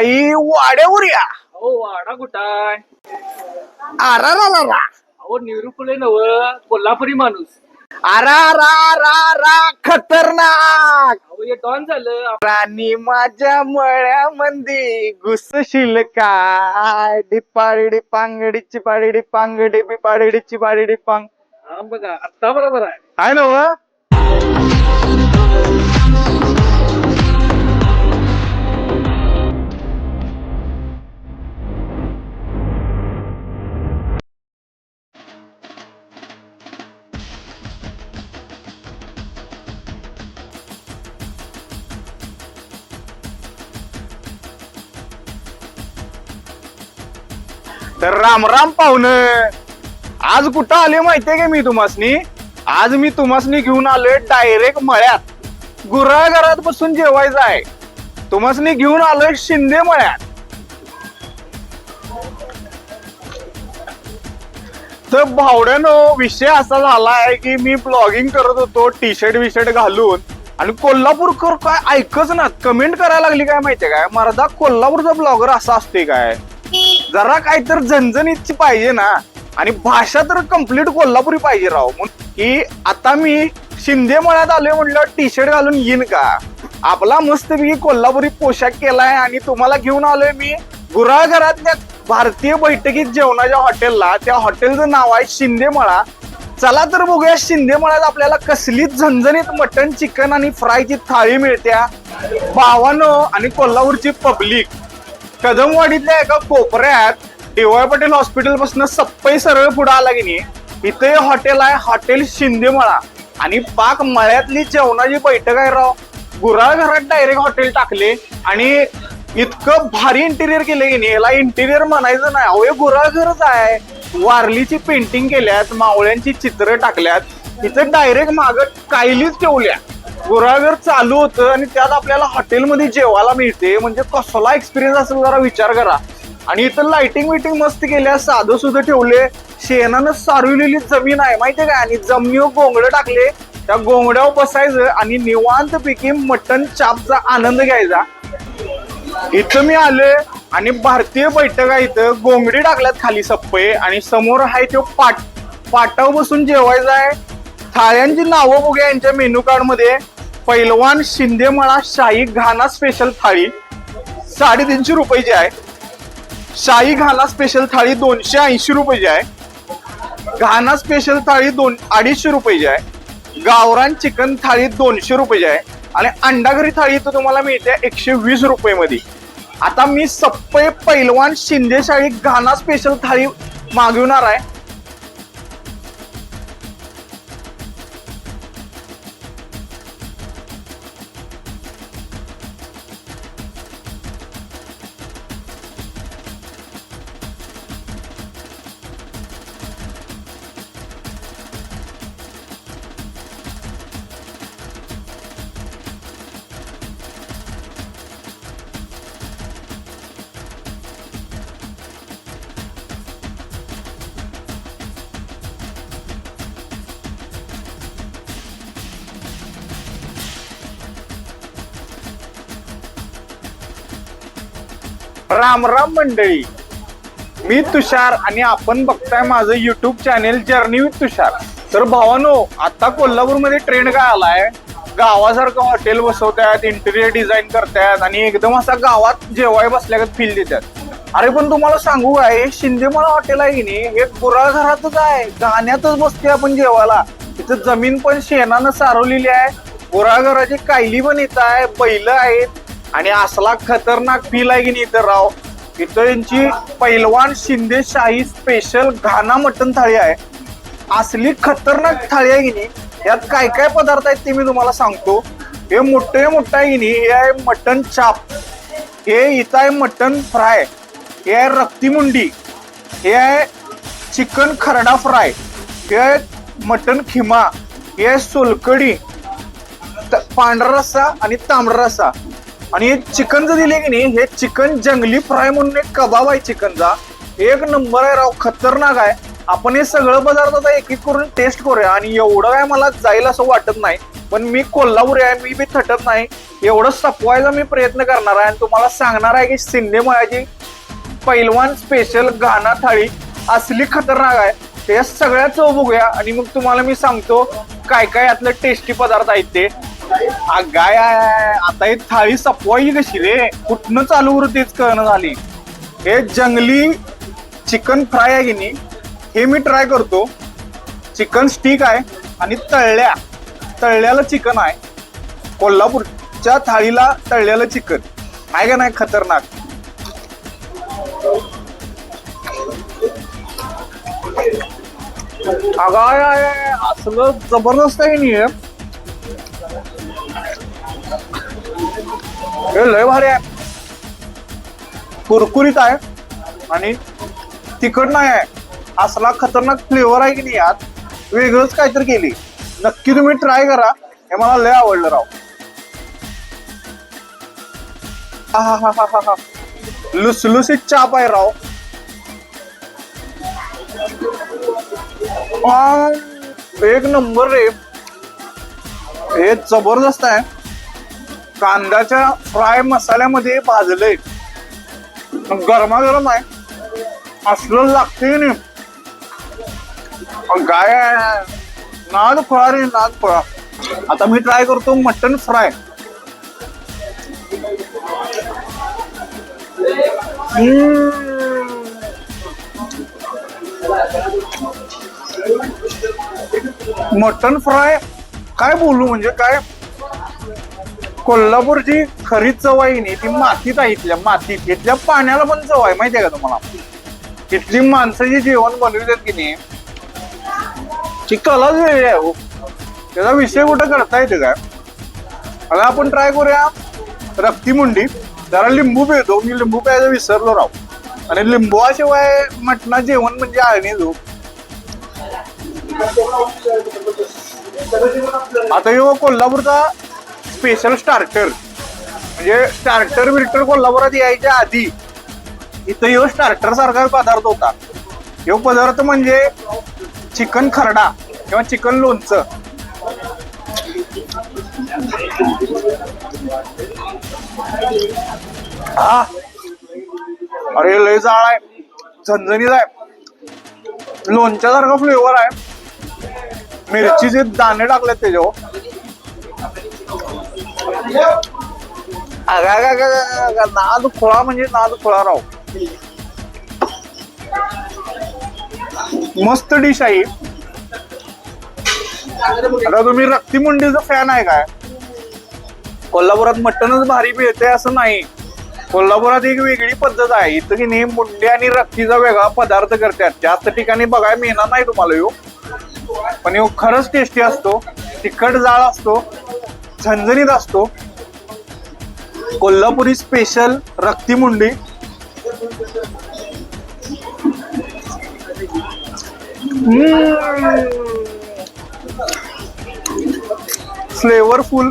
बाई वाड्यावर या. अहो वाडा कुठाय? आरा रा रा रा अहो नेहरू फुले नव कोल्हापुरी माणूस. आरा रा रा रा खतरनाक. अहो हे डॉन झालं. राणी माझ्या मळ्यामध्ये घुसशील काय? डिपाडी डिपांगडीची पाडी डिपांगडी बिपाडी पाडी डिपांग हा बघा आत्ता बरोबर आहे. आहे ना व? तर राम राम पाहुण. आज कुठं आले माहितीये का मी तुम्हासनी? आज मी तुम्हासनी घेऊन आलोय डायरेक्ट मळ्यात. गुरा घरात बसून जेवायचं आहे. तुम्हासनी घेऊन आलोय शिंदे मळ्यात. तर भावड्यानो विषय असा झाला आहे की मी ब्लॉगिंग करत होतो टी शर्ट विशर्ट घालून. आणि कोल्हापूरकर काय ऐकच ना कमेंट करायला लागली काय माहितीये काय? मर्दा कोल्हापूरचा ब्लॉगर असा असते काय? जरा काय तर झणझणीतची पाहिजे ना. आणि भाषा तर कंप्लीट कोल्हापुरी पाहिजे राव. मग की आता मी शिंदे मळ्यात आलोय म्हटलं टी शर्ट घालून येईन का? आपला मस्तपैकी कोल्हापुरी पोशाख केलाय आणि तुम्हाला घेऊन आलोय मी गुराळघरातल्या भारतीय बैठकीत जेवणाच्या हॉटेलला. त्या हॉटेलचं नाव आहे शिंदे मळा. चला तर बघूया शिंदे मळ्यात आपल्याला कसली झणझणीत मटन चिकन आणि फ्रायची थाळी मिळत्या. भावानो आणि कोल्हापूरची पब्लिक कदमवाडीतल्या एका कोपऱ्यात टीवाय पटेल हॉस्पिटलपासून सप्पई सरळ पुढे आला की नाही इथे हॉटेल आहे हॉटेल शिंदेमळा. आणि पाक मळ्यातली जेवणाची बैठक आहे राव. गुराळ घरात डायरेक्ट हॉटेल टाकले आणि इतकं भारी इंटिरियर केलं की नाही याला इंटिरियर म्हणायचं नाही. अवय गुराळ घरच आहे. वारलीची पेंटिंग केल्यात मावळ्यांची चित्र टाकल्यात. इथं डायरेक्ट माग कायलीच ठेवल्या. गुरागर चालू होतं आणि त्यात आपल्याला हॉटेलमध्ये जेवायला मिळते. म्हणजे कसला एक्सपिरियन्स असेल जरा विचार करा. आणि इथं लाइटिंग विटिंग मस्त केल्या साधं सुद्धा ठेवले. शेणानं सारविलेली जमीन आहे माहितीये काय आणि जमिनीवर गोंगडं टाकले. त्या गोंगड्यावर बसायचं आणि निवांत पैकी मटन चापचा आनंद घ्यायचा. इथं मी आले आणि भारतीय बैठक आहे इथं. गोंगडी टाकल्यात खाली सप्पे आणि समोर आहे तो पाट पाटावर बसून जेवायचं आहे. थाळ्यांची नावं बघूया यांच्या मेनू कार्डमध्ये. पैलवान शिंदेमळा शाही घाना स्पेशल थाळी साडेतीनशे रुपयाची आहे. शाही घाना स्पेशल थाळी दोनशे ऐंशी रुपयाची आहे. घाना स्पेशल थाळी दोन अडीचशे रुपयाची आहे. गावरान चिकन थाळी दोनशे रुपयाची आहे. आणि अंडाघरी थाळी तर तुम्हाला मिळते एकशे वीस रुपये मध्ये आता मी सप्पे पैलवान शिंदे शाही घाना स्पेशल थाळी मागवणार आहे. राम राम मंडळी. मी तुषार आणि आपण बघताय माझं YouTube channel journey with Tushar. तर भावानो आता कोल्हापूरमध्ये ट्रेंड काय आलाय? गावासारखं हॉटेल बसवतात इंटेरियर डिझाईन करतात आणि एकदम असा गावात जेवाय बसल्यागत फील देतात. अरे पण तुम्हाला सांगू काय हे शिंदेमळा हॉटेल आहे की नाही? हे गुराळ घरातच आहे. गाण्यातच बसते आपण जेवायला. तिथं जमीन पण शेणानं सारवलेली आहे. गुराघराची कायली पण येत आहे. बैल आहेत. आणि असला खतरनाक फील आहे की नाही इथं राव? इथं यांची पैलवान शिंदे शाही स्पेशल घाना मटन थाळी आहे. असली खतरनाक थाळी आहे की नाही यात काय काय पदार्थ आहेत ते मी तुम्हाला सांगतो. हे मोठे मोठं आहे की नाही हे आहे मटन चाप. हे इथं आहे मटण फ्राय. हे आहे रक्तीमुंडी हे आहे चिकन खरडा फ्राय. हे आहे मटन खिमा. हे आहे सोलकडी त- पांढरा रस्सा आणि तांबडा रस्सा. आणि हे चिकनचं दिले की नाही हे चिकन जंगली फ्राय म्हणून एक कबाब आहे चिकनचा. एक नंबर आहे राव खतरनाक आहे. आपण हे सगळं पदार्थ आता एक एक करून टेस्ट करूया. आणि एवढं काय मला जाईल असं वाटत नाही. पण मी कोल्हापूर आहे मी बी थटत नाही. एवढं सपवायचा मी प्रयत्न करणार आहे. आणि तुम्हाला सांगणार आहे की सिंधेमळ्याची पैलवान स्पेशल गाणा थाळी असली खतरनाक आहे. ते सगळ्या चव बघूया. आणि मग तुम्हाला मी सांगतो काय काय यातलं टेस्टी पदार्थ आहेत ते. गाय आता ही थाळी सपवायची कशी रे? कुठनं चालू करू तेच कळणं झाली. हे जंगली चिकन फ्राय आहे की नाही हे मी ट्राय करतो. चिकन स्टिक आहे आणि तळल्या. तळल्याला चिकन आहे. कोल्हापूरच्या थाळीला तळलेलं चिकन. आहे का नाही खतरनाक? अगं आय, असलं जबरदस्त आहे नाही हे लय भारी आहे. कुरकुरीत आहे. आणि तिखट नाही आहे. असला खतरनाक फ्लेवर आहे की नाही यात वेगळंच काहीतरी केली. नक्की तुम्ही ट्राय करा. हे मला लय आवडलं राव. हा हा हा हा हा. लुसलुसीत चाप आहे राव. आ, एक नंबर रे. हे जबरदस्त आहे. कांद्याच्या फ्राय मसाल्यामध्ये भाजलंय. गरमागरम आहे. असलं लागते नाही. गाय नाद फळा रे नाद फळा. आता मी ट्राय करतो मटन फ्राय मटन फ्राय काय बोलू म्हणजे काय? कोल्हापूरची खरी चव आहे नाही ती मातीत आहे इथल्या मातीत. इथल्या पाण्याला पण चव आहे माहितीये का तुम्हाला? इथली माणसं जी जेवण बनवितात की नाही ती कलाच वेगळी आहे हो. त्याचा विषय कुठं करता येते काय? आता आपण ट्राय करूया रक्ती मुंडी. जरा लिंबू पिळतो मी लिंबू प्यायला विसरलो राहू आणि लिंबुवाशिवाय मटणा जेवण म्हणजे आळणी जो हो. आता येऊ कोल्हापूरचा स्पेशल स्टार्टर म्हणजे स्टार्टर बिर्टर कोल्हापुरात यायच्या आधी इथं ह्यो स्टार्टर सारखा पदार्थ होता. ह्यो पदार्थ म्हणजे चिकन खरडा किंवा चिकन लोणचं. हा. अरे लय जाळ आहे. झणझणीत आहे. लोणच्यासारखा फ्लेवर आहे. मिरचीचे दाणे टाकलेत त्याच्यावर. नाद खुळा म्हणजे नाद खुळा राव. मस्त डिश आहे आता तुम्ही रक्ती मुंडीचा फॅन आहे काय? कोल्हापुरात मटनच भारी मिळते असं नाही. कोल्हापुरात एक वेगळी पद्धत आहे. इथं की नाही मुंडी आणि रक्तीचा वेगळा पदार्थ करतात. जास्त ठिकाणी बघायला मिळणार नाही तुम्हाला यो. पण यो खरंच टेस्टी असतो. तिखट जाळ असतो. झणझणीत असतो. कोल्हापुरी स्पेशल रक्ती मुंडी. फ्लेवरफुल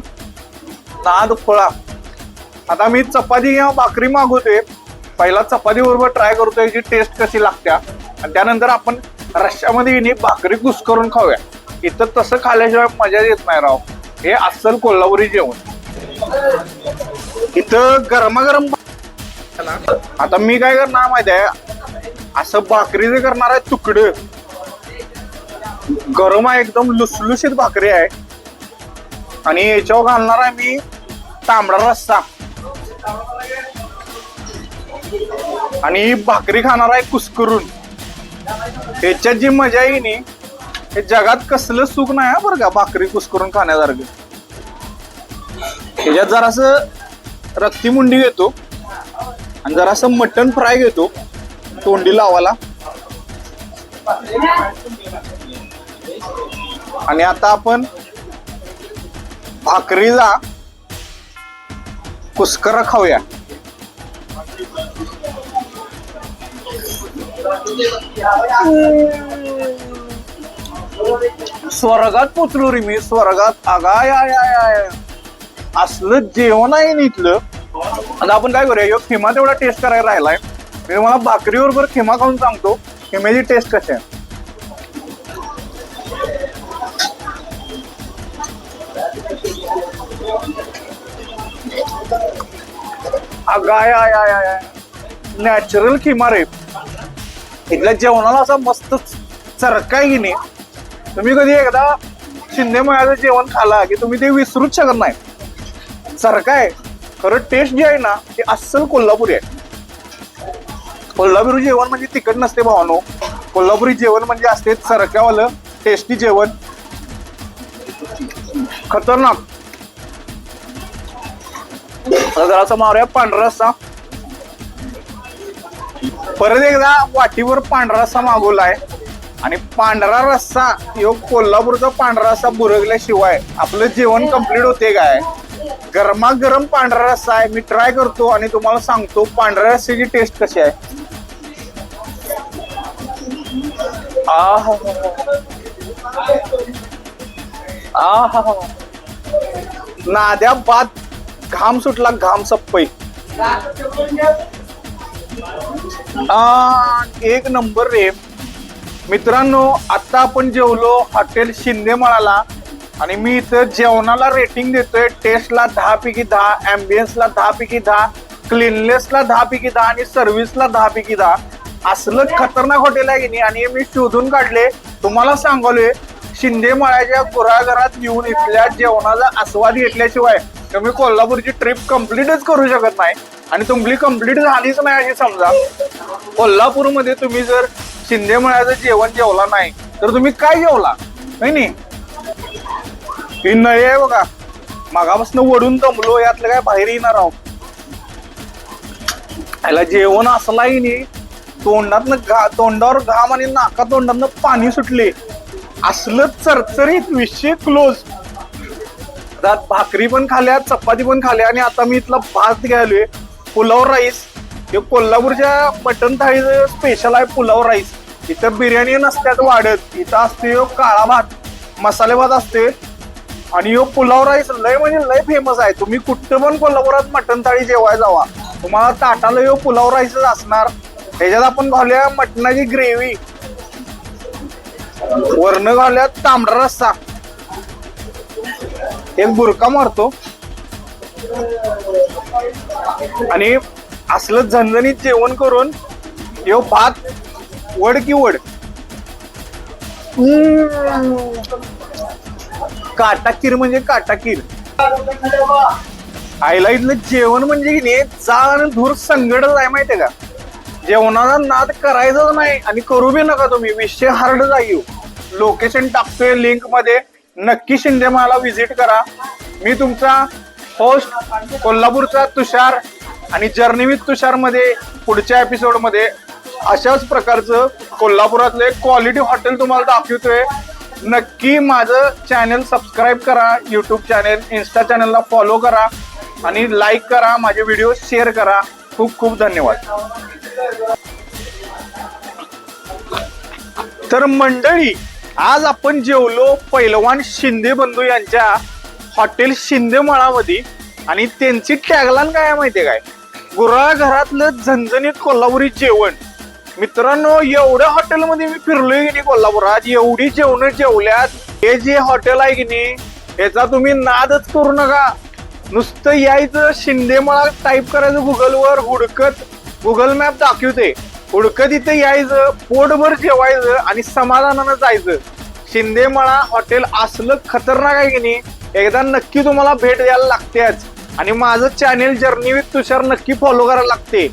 नाद फळा. आता मी चपाती किंवा भाकरी मागवते पहिला चपाती बरोबर ट्राय करतोय याची टेस्ट कशी लागत्या. आणि त्यानंतर आपण रश्श्यामध्ये भाकरी कुस करून खाऊया. इथं तसं खाल्ल्याशिवाय मजा येत नाही राव. हे अस्सल कोल्हापुरी जेवण. इथं गरमागरम आता मी काय करणार माहिती आहे? असं भाकरी करणार आहे तुकडं. गरम आहे एकदम लुसलुशीत भाकरी आहे. आणि याच्यावर घालणार आहे मी तांबडा रस्सा. आणि भाकरी खाणार आहे कुस्करून. ह्याच्यात जी मजा येईल नी हे जगात कसलं सुख नाही हा बरं का? भाकरी कुस्करून खाण्यासारखं. त्याच्यात जरासं रक्ती मुंडी घेतो. आणि जरासं मटन फ्राय घेतो तोंडी लावायला. आणि आता आपण भाकरीला कुस्करा खाऊया. स्वर्गात पोचलो रे मी स्वर्गात. आगाय आय आय आय असलं जेवण आहे ना इथलं. आता आपण काय करूया ह्यो खिमा तेवढा टेस्ट करायला राहिलाय. मी तुम्हाला भाकरी बरोबर खिमा खाऊन सांगतो खिम्याची टेस्ट कशी आहे. अगाय आय आय आय नॅचरल खिमा रे. इथल्या जेवणाला असा मस्त चरका की नाही. तुम्ही कधी एकदा शिंदे मळ्याचं जेवण खाला की तुम्ही ते विसरूच शकत नाही. सारखं आहे. खरं टेस्ट जी आहे ना ती अस्सल कोल्हापुरी आहे. कोल्हापुरी जेवण म्हणजे तिखट नसते भावानो. कोल्हापुरी जेवण म्हणजे असते सरक्यावालं टेस्टी जेवण. खतरनाक. आता जरासा मारूया पांढरा रस्सा. परत एकदा वाटीवर पांढरा रस्सा मागवलाय. आणि पांढरा रस्सा ह्यो कोल्हापूरचा पांढरा रस्सा बुरगल्याशिवाय आपलं जेवण कंप्लीट होते काय? गरमागरम पांढरा रस्सा आहे. मी ट्राय करतो आणि तुम्हाला सांगतो पांढऱ्या रस्स्याची टेस्ट कशी आहे. आहा आहा नाद्या बाद घाम सुटला घाम सप्पई. एक नंबर रे. मित्रांनो आता आपण जेवलो हॉटेल शिंदे मळाला आणि मी इथं जेवणाला रेटिंग देतोय. टेस्टला दहा पैकी दहा अँबियन्सला दहा पैकी दहा क्लिनलेसला दहा पैकी दहा आणि सर्व्हिसला दहा पैकी दहा. असलं खतरनाक हॉटेल आहे की नाही आणि मी शोधून काढले. तुम्हाला सांगलोय शिंदे मळ्याच्या गुराघरात येऊन इथल्या जेवणाचा आस्वाद घेतल्याशिवाय तुम्ही कोल्हापूरची ट्रिप कम्प्लीटच करू शकत नाही. आणि तुमची कंप्लीट झालीच नाही अशी समजा. कोल्हापूरमध्ये तुम्ही जर शिंदे मळ्याचं जेवण जेवला नाही तर तुम्ही काय जेवला? नाही नाही. ही नळी आहे बघा. मागापासून वडून दमलो यातलं काय बाहेर येणार आहो याला जेवण असलाही नाही. तोंडातनं घा तोंडावर घाम आणि नाका तोंडातनं पाणी सुटले. असलं चरचरीत विषय क्लोज त्यात भाकरी पण खाल्या चपाती पण खाल्या आणि आता मी इथला भात घ्यायलोय. पुलाव राईस हे कोल्हापूरच्या मटन थाळीचं स्पेशल आहे पुलाव राईस इथं बिर्याणी नसत्यात वाढत. इथं असते हो काळा भात. मसाले भात असते आणि यो पुलाव राईस लय म्हणजे लय फेमस आहे. तुम्ही कुठं पण कोल्हापुरात मटन थाळी जेवाय जावा. तुम्हाला ताटाला यो पुलाव राईसच असणार. ह्याच्यात आपण घालूया मटणाची ग्रेव्ही वरण घालूया तांबडा रस्सा. एक बुरका मारतो. आणि असलं झणझणीत जेवण करून यो भात वड की वड? काटाकीर म्हणजे काटाकीर. आईला इथलं जेवण म्हणजे की नाही जाळ आणि धूर संगडच आहे माहितीये का? जेवणाला नाद करायचाच नाही आणि करू बी नका तुम्ही विषय हार्ड जाईल लोकेशन टाकतोय लिंकमध्ये. नक्की शिंदे मला विजिट करा. मी तुमचा होस्ट कोल्हापूरचा तुषार आणि जर्नी विथ तुषारमध्ये पुढच्या एपिसोडमध्ये अशाच प्रकारचं कोल्हापुरातले क्वालिटी हॉटेल तुम्हाला दाखवतोय. नक्की माझं चॅनल सबस्क्राईब करा यूट्यूब चॅनल इन्स्टा चॅनलला फॉलो करा आणि लाईक करा माझे व्हिडिओ शेअर करा. खूप खूप धन्यवाद. तर मंडळी आज आपण जेवलो पैलवान शिंदे बंधू यांच्या हॉटेल शिंदे मळामध्ये आणि त्यांची टॅगलाईन काय आहे माहितीये काय? घरातलं झणझणीत कोल्हापुरी जेवण. मित्रांनो एवढ्या हॉटेलमध्ये मी फिरलोय की नाही कोल्हापुरात? एवढी जेवण जेवल्यात. हे जे हॉटेल आहे की नाही याचा तुम्ही नादच करू नका. नुसतं यायचं शिंदेमळा टाईप करायचं गुगलवर हुडकत गुगल मॅप दाखवते. हुडकत इथं यायचं पोटभर जेवायचं आणि समाधानानं जायचं. शिंदेमळा हॉटेल असलं खतरनाक आहे की नाही एकदा नक्की तुम्हाला भेट द्यायला लागतेच. आणि माझं चॅनेल जर्नी विथ तुषार नक्की फॉलो करायला लागते.